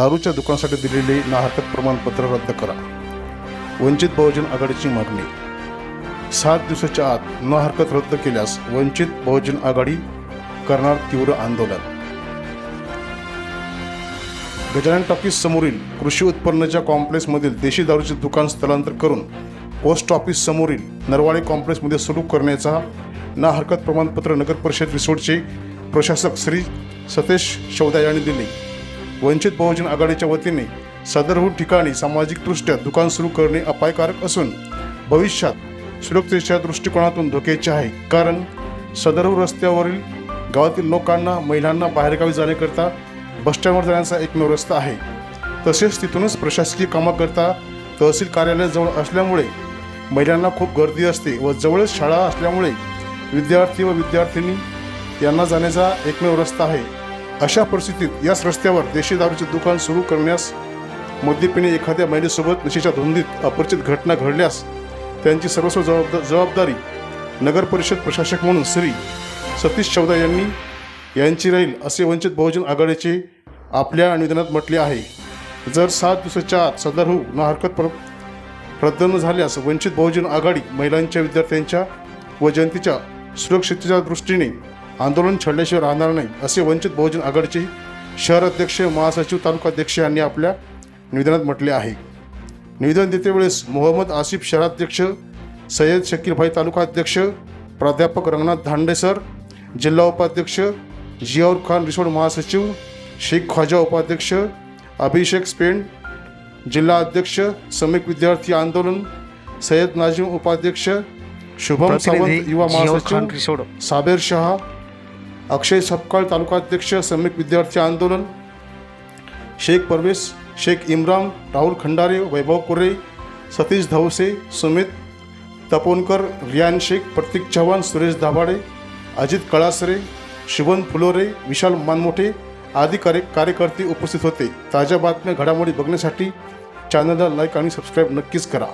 दारूच्या दुकानासाठी दिलेले नाहरकत प्रमाणपत्र रद्द करा. वंचित बहुजन आघाडीची मागणी. सात दिवसाच्या आत न हरकत रद्द केल्यास वंचित बहुजन आघाडी करणार तीव्र आंदोलन. गजानन टॉकीज समोरील कृषी उत्पन्नाच्या कॉम्प्लेक्समधील देशी दारूचे दुकान स्थलांतर करून पोस्ट ऑफिस समोरील नरवाडे कॉम्प्लेक्समध्ये सुरू करण्याचा ना हरकत प्रमाणपत्र नगर परिषद रिसोर्टचे प्रशासक श्री सतेश शौदा यांनी दिले. वंचित बहुजन आघाडीच्या वतीने सदरहून ठिकाणी सामाजिकदृष्ट्या दुकान सुरू करणे अपायकारक असून भविष्यात सुरक्षेच्या दृष्टिकोनातून धोक्याचे आहे. कारण सदरहू रस्त्यावरील गावातील लोकांना महिलांना बाहेरगावी जाण्याकरता बसस्टँडवर जाण्याचा एकमेव रस्ता आहे. तसेच तिथूनच प्रशासकीय कामाकरता तहसील कार्यालयाजवळ असल्यामुळे महिलांना खूप गर्दी असते व जवळच शाळा असल्यामुळे विद्यार्थी व विद्यार्थिनी यांना जाण्याचा एकमेव रस्ता आहे. अशा परिस्थितीत याच रस्त्यावर देशी दारूचे दुकान सुरू करण्यास मद्यपीने एखाद्या महिलेसोबत नशेच्या धुंदीत अपरिचित घटना घडल्यास त्यांची सर्वस्व जबाबदा जबाबदारी नगर परिषद प्रशासक म्हणून श्री सतीश चौदा यांनी यांची राहील असे वंचित बहुजन आघाडीचे आपल्या निवेदनात म्हटले आहे. जर सात दिवसाच्या आत सदरहू हो न हरकत प्र रद्द न झाल्यास वंचित बहुजन आघाडी महिलांच्या विद्यार्थ्यांच्या व जनतेच्या सुरक्षिततेच्या दृष्टीने आंदोलन छडल्याशिवाय राहणार नाही असे वंचित बहुजन आघाडीचे शहर अध्यक्ष महासचिव तालुकाध्यक्ष यांनी आपल्या निवेदनात म्हटले आहे. निवेदन देते वेळेस मोहम्मद आसिफ शहराध्यक्ष सय्यद शकीरभाई तालुकाध्यक्ष प्राध्यापक रंगनाथ धांडे सर जिल्हा उपाध्यक्ष जियाऊर खान रिसोड महासचिव शेख ख्वाजा उपाध्यक्ष अभिषेक स्पेंड जिल्हा अध्यक्ष समेक विद्यार्थी आंदोलन सय्यद नाजिम उपाध्यक्ष शुभम सावंत युवा महासचिव साबेर शहा अक्षय सपकाळ तालुकाध्यक्ष समेक विद्यार्थी आंदोलन शेख परवेश शेख इम्रान राहुल खंडारे वैभव कोरे सतीश धवसे सुमित तपोनकर रियान शेख प्रतीक चव्हाण सुरेश दाभाडे अजित कळासरे शुभन फुलोरे विशाल मानमोठे आदी कार्य कार्यकर्ते उपस्थित होते. ताज्या बातम्या घडामोडी बघण्यासाठी चॅनलला लाईक आणि सबस्क्राईब नक्कीच करा.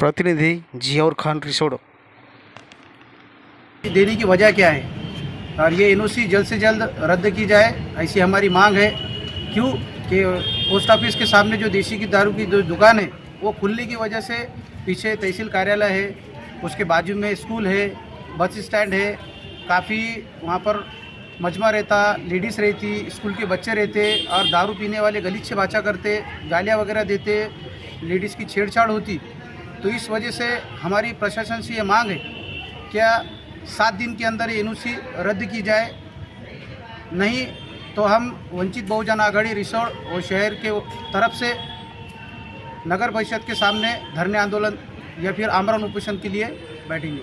प्रतिनिधी जियाउर खान रिसोड. देने की वजह क्या है? और ये एन जल्द से जल्द रद्द की जाए, ऐसी हमारी मांग है। क्यों? कि पोस्ट ऑफ़िस के सामने जो देसी की दारू की जो दुकान है, वो खुलने की वजह से पीछे तहसील कार्यालय है, उसके बाजू में स्कूल है, बस स्टैंड है, काफ़ी वहाँ पर मजमा रहता, लेडीज़ रहती, स्कूल के बच्चे रहते, और दारू पीने वाले गलीच से बाचा करते, गालियाँ वगैरह देते, लेडीज़ की छेड़छाड़ होती। तो इस वजह से हमारी प्रशासन से ये मांग है, क्या सात दिन के अंदर एन रद्द की जाए। नहीं तो हम वंचित बहुजन आघाड़ी रिसोर्ट और शहर के तरफ़ से नगर परिषद के सामने धरने आंदोलन या फिर आमरण उपोषण के लिए बैठेंगे।